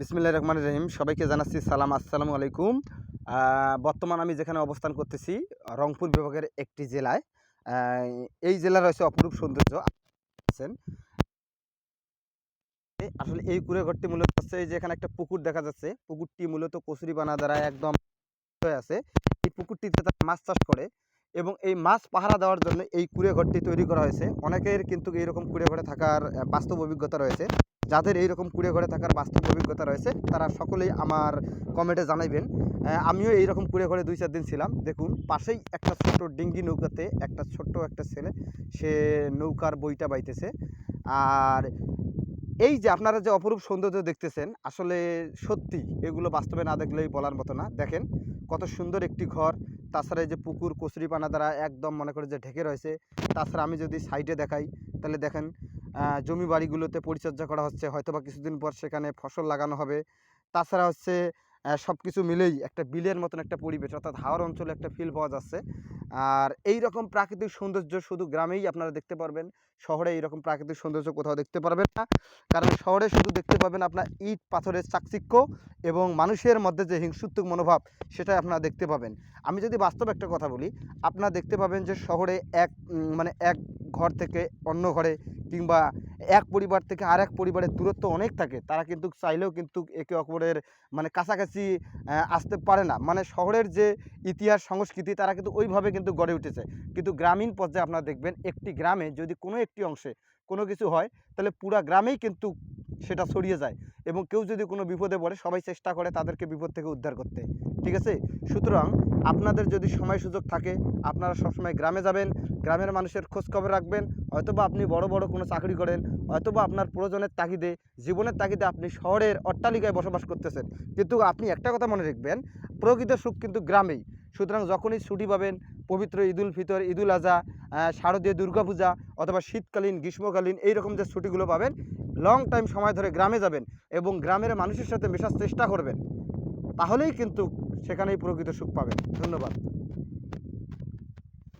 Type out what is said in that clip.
বিসমিল্লাহ রহমান রহিম। সবাইকে জানাচ্ছি সালাম, আসসালামু আলাইকুম। বর্তমান আমি যেখানে অবস্থান করতেছি, রংপুর বিভাগের একটি জেলায়। এই জেলার রয়েছে অপরূপ সৌন্দর্য। আসলে এই কুড়ে ঘরটি মূলত হচ্ছে এই যে এখানে একটা পুকুর দেখা যাচ্ছে। পুকুরটি মূলত কচুরি বানা দ্বারা একদম হয়ে আছে। এই পুকুরটিতে তারা মাছ চাষ করে এবং এই মাছ পাহারা দেওয়ার জন্য এই কুড়ে ঘরটি তৈরি করা হয়েছে। অনেকের কিন্তু এইরকম কুড়ে ঘরে থাকার বাস্তব অভিজ্ঞতা রয়েছে। যাদের এইরকম কুড়ে ঘরে থাকার বাস্তব অভিজ্ঞতা রয়েছে, তারা সকলেই আমার কমেন্টে জানাইবেন। আমিও এইরকম কুড়ে ঘরে দুই চার দিন ছিলাম। দেখুন, পাশেই একটা ছোট্ট ডিঙ্গি নৌকাতে একটা ছোট্ট একটা ছেলে, সে নৌকার বইটা বাইতেছে। আর এই যে আপনারা যে অপরূপ সৌন্দর্য দেখতেছেন, আসলে সত্যি এগুলো বাস্তবে না দেখলেই বলার মতো না। দেখেন, কত সুন্দর একটি ঘর। তাছাড়া এই যে পুকুর, কচুরিপানা দ্বারা একদম মনে করে যে ঢেকে রয়েছে। তাছাড়া আমি যদি সাইডে দেখাই, তাহলে দেখেন জমি বাড়িগুলোতে পরিচর্যা করা হচ্ছে হয়তো বা কিছুদিন পর সেখানে ফসল লাগানো হবে। তাছাড়া হচ্ছে সব কিছু মিলেই একটা বিলের মতন একটা পরিবেশ, অর্থাৎ হাওয়ার অঞ্চলে একটা ফিল পাওয়া যাচ্ছে। আর এই রকম প্রাকৃতিক সৌন্দর্য শুধু গ্রামেই আপনারা দেখতে পারবেন, শহরে এইরকম প্রাকৃতিক সৌন্দর্য কোথাও দেখতে পারবেন না। কারণ শহরে শুধু দেখতে পাবেন আপনার ইট, পাথরের চাকচিক্য এবং মানুষের মধ্যে যে হিংসুত্মক মনোভাব, সেটাই আপনারা দেখতে পাবেন। আমি যদি বাস্তব একটা কথা বলি, আপনারা দেখতে পাবেন যে শহরে এক মানে এক ঘর থেকে অন্য ঘরে কিংবা এক পরিবার থেকে আরেক পরিবারের দূরত্ব অনেক থাকে, তারা কিন্তু চাইলেও কিন্তু একে অপরের মানে কাছাকাছি আসতে পারে না। মানে শহরের যে ইতিহাস, সংস্কৃতি, তারা কিন্তু ওইভাবে কিন্তু গড়ে উঠেছে। কিন্তু গ্রামীণ পর্যায়ে আপনারা দেখবেন, একটি গ্রামে যদি কোনো একটি অংশে কোনো কিছু হয়, তাহলে পুরা গ্রামেই কিন্তু সেটা ছড়িয়ে যায় এবং কেউ যদি কোনো বিপদে পড়ে, সবাই চেষ্টা করে তাদেরকে বিপদ থেকে উদ্ধার করতে। ঠিক আছে? সুতরাং আপনাদের যদি সময় সুযোগ থাকে, আপনারা সবসময় গ্রামে যাবেন, গ্রামের মানুষের খোঁজ খবর রাখবেন, হয়তোবা আপনি বড় বড় কোনো চাকরি করেন, হয়তোবা আপনার প্রয়োজনের তাগিদে, জীবনের তাগিদে আপনি শহরের অট্টালিকায় বসবাস করতেছেন। কিন্তু আপনি একটা কথা মনে রাখবেন, প্রকৃত সুখ কিন্তু গ্রামেই। সুতরাং যখনই ছুটি পাবেন, পবিত্র ঈদুল ফিতর, ঈদুল আজহা শারদীয় দুর্গাপূজা অথবা শীতকালীন, গ্রীষ্মকালীন এই রকম যে ছুটিগুলো পাবেন লং টাইম সময় ধরে গ্রামে যাবেন এবং গ্রামের মানুষের সাথে মেশার চেষ্টা করবেন, তাহলেই কিন্তু সেখানেই প্রকৃত সুখ পাবেন। ধন্যবাদ।